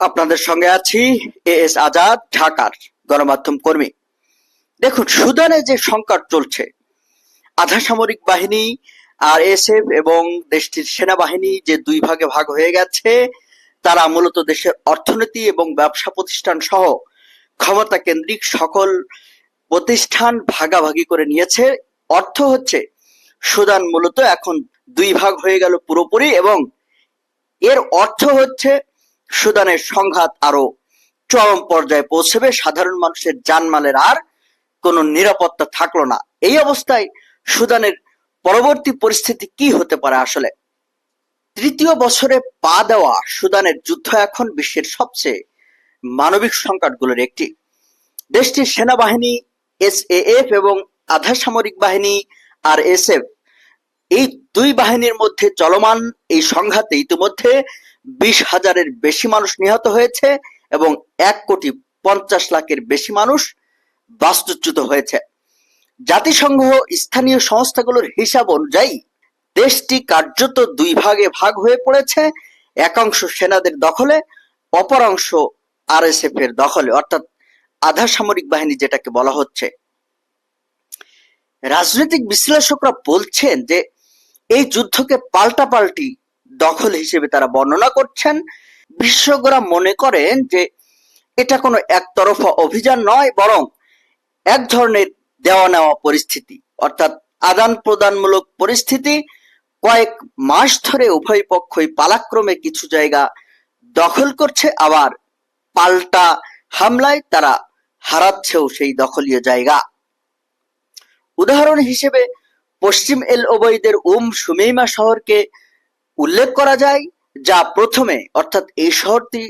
আপনাদের সঙ্গে আছি এ এস আজাদ, ঢাকার গণমাধ্যম কর্মী। দেখুন, সুদানে যে সংকট চলছে, আধা সামরিক বাহিনী আর এসএফ এবং দেশটির সেনাবাহিনী যে দুই ভাগে ভাগ হয়ে গেছে, তারা মূলত দেশের অর্থনীতি এবং ব্যবসা প্রতিষ্ঠান সহ ক্ষমতা কেন্দ্রিক সকল প্রতিষ্ঠান ভাগাভাগি করে নিয়েছে। অর্থ হচ্ছে, সুদান মূলত এখন দুই ভাগ হয়ে গেল পুরোপুরি এবং এর অর্থ হচ্ছে সুদানের সংঘাত আরও চরম পর্যায়ে পৌঁছবে, সাধারণ মানুষের জানমালের আর কোনো নিরাপত্তা থাকল না। এই অবস্থায় সুদানের পরবর্তী পরিস্থিতি কি হতে পারে আসলে? তৃতীয় বছরে পা দেওয়া সুদানের যুদ্ধ এখন বিশ্বের সবচেয়ে মানবিক সংকটগুলোর একটি। দেশটির সেনাবাহিনী, এসএএফ এবং আধা সামরিক বাহিনী, আর এসএফ এই দুই বাহিনীর মধ্যে চলমান এই সংঘাতে ইতিমধ্যে বিশ হাজারের বেশি মানুষ নিহত হয়েছে এবং এক কোটি পঞ্চাশ লাখের বেশি মানুষ বাস্তুচ্যুত হয়েছে। জাতিসংঘ স্থানীয় সংস্থাগুলোর হিসাব অনুযায়ী দেশটি কার্যত দুই ভাগে ভাগ হয়ে পড়েছে। একাংশ সেনাদের দখলে, অপর অংশ আরএসএফ এর দখলে, অর্থাৎ আধা সামরিক বাহিনী যেটাকে বলা হচ্ছে। রাজনৈতিক বিশ্লেষকরা বলছেন যে এই যুদ্ধকে পাল্টাপাল্টি দখল হিসেবে তারা বর্ণনা করছেন। বিশেষজ্ঞরা মনে করেন যে এটা কোনো একতরফা অভিযান নয়, বরং এক ধরনের দেওয়া নেওয়া পরিস্থিতি। অর্থাৎ আদান প্রদানমূলক পরিস্থিতি। কয়েক মাস ধরে উভয় পক্ষই পালাক্রমে কিছু জায়গা দখল করছে, আবার পাল্টা হামলায় তারা হারাচ্ছেও সেই দখলীয় জায়গা। উদাহরণ হিসেবে পশ্চিম এল ওবৈদের উম সুমেইমা শহরকে উল্লেখ করা যায়, যা প্রথমে, অর্থাৎ এই শহরটি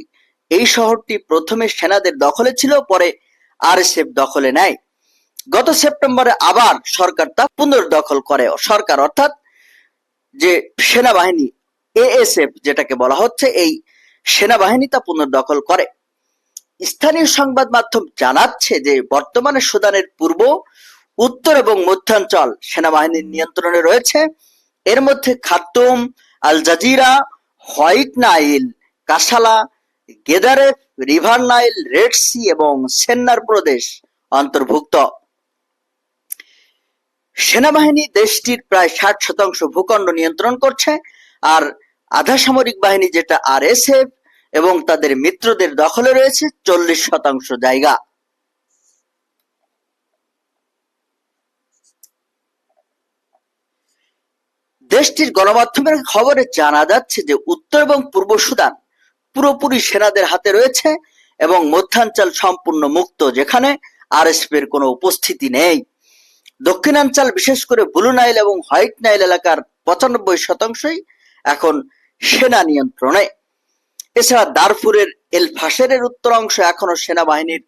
এই শহরটি প্রথমে সেনাদের দখলে ছিল, পরে আরএসএফ দখলে নেয়। গত সেপ্টেম্বরে আবার সরকার তা পুনর্দখল করে। সরকার, অর্থাৎ যে সেনাবাহিনী, এএসএফ যেটাকে বলা হচ্ছে, এই সেনাবাহিনী তা পুনর্দখল করে। স্থানীয় সংবাদ মাধ্যম জানাচ্ছে যে, বর্তমানে সুদানের পূর্ব উত্তর এবং মধ্যাঞ্চল সেনাবাহিনীর নিয়ন্ত্রণে রয়েছে। এর মধ্যে Khartoum, Al Jazira, White Nile, Kassala, Gedaref, River Nile, Red Sea এবং সেন্নার প্রদেশ অন্তর্ভুক্ত। সেনাবাহিনী দেশটির প্রায় ষাট শতাংশ ভূখণ্ড নিয়ন্ত্রণ করছে আর আধা সামরিক বাহিনী যেটা আর এবং তাদের মিত্রদের দখলে রয়েছে চল্লিশ শতাংশ জায়গা। দেশটির গণমাধ্যমের খবরে জানা যাচ্ছে যে উত্তর এবং পূর্ব সুদান পুরোপুরি সেনাদের হাতে রয়েছে এবং মধ্যাঞ্চল সম্পূর্ণ মুক্ত, যেখানে আরএসএফ এর কোনো উপস্থিতি নেই। দক্ষিণাঞ্চল, বিশেষ করে ব্লু নাইল এবং হোয়াইট নাইল এলাকার পঁচানব্বই শতাংশই এখন সেনা নিয়ন্ত্রণে। এছাড়া দারফুরের এল ফাসেরের উত্তর অংশ এখনও সেনাবাহিনীর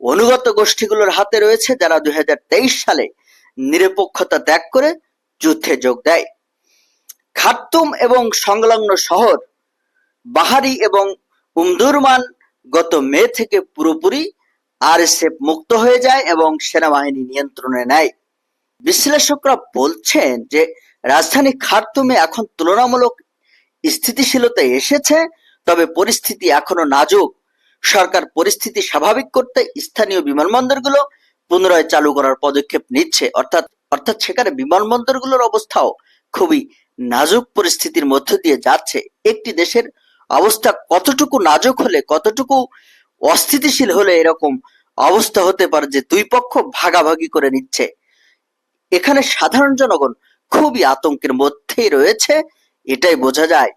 অনুগত গোষ্ঠীগুলোর হাতে রয়েছে, যারা দুই হাজার তেইশ সালে নিরপেক্ষতা ত্যাগ করে যুদ্ধে যোগ দেয়। খার্তুম এবং সংলগ্ন শহর বাহারি এবং উমদুরমান গত মে থেকে পুরোপুরি আরএসএফ মুক্ত হয়ে যায় এবং সেনাবাহিনী নিয়ন্ত্রণে নেয়। বিশ্লেষকরা বলছেন যে রাজধানী খার্তুমে এখন তুলনামূলক স্থিতিশীলতা এসেছে, তবে পরিস্থিতি এখনও নাজুক। সরকার পরিস্থিতি স্বাভাবিক করতে স্থানীয় বিমানবন্দরগুলো পুনরায় চালু করার পদক্ষেপ নিচ্ছে। অর্থাৎ অর্থাৎ সেখানে বিমানবন্দরগুলোর অবস্থাও খুবই নাজুক পরিস্থিতির মধ্য দিয়ে যাচ্ছে। একটি দেশের অবস্থা কতটুকু নাজুক হলে, কতটুকু অস্থিতিশীল হলে এরকম অবস্থা হতে পারে যে দুই পক্ষ ভাগাভাগি করে নিচ্ছে? এখানে সাধারণ জনগণ খুবই আতঙ্কের মধ্যেই রয়েছে, এটাই বোঝা যায়।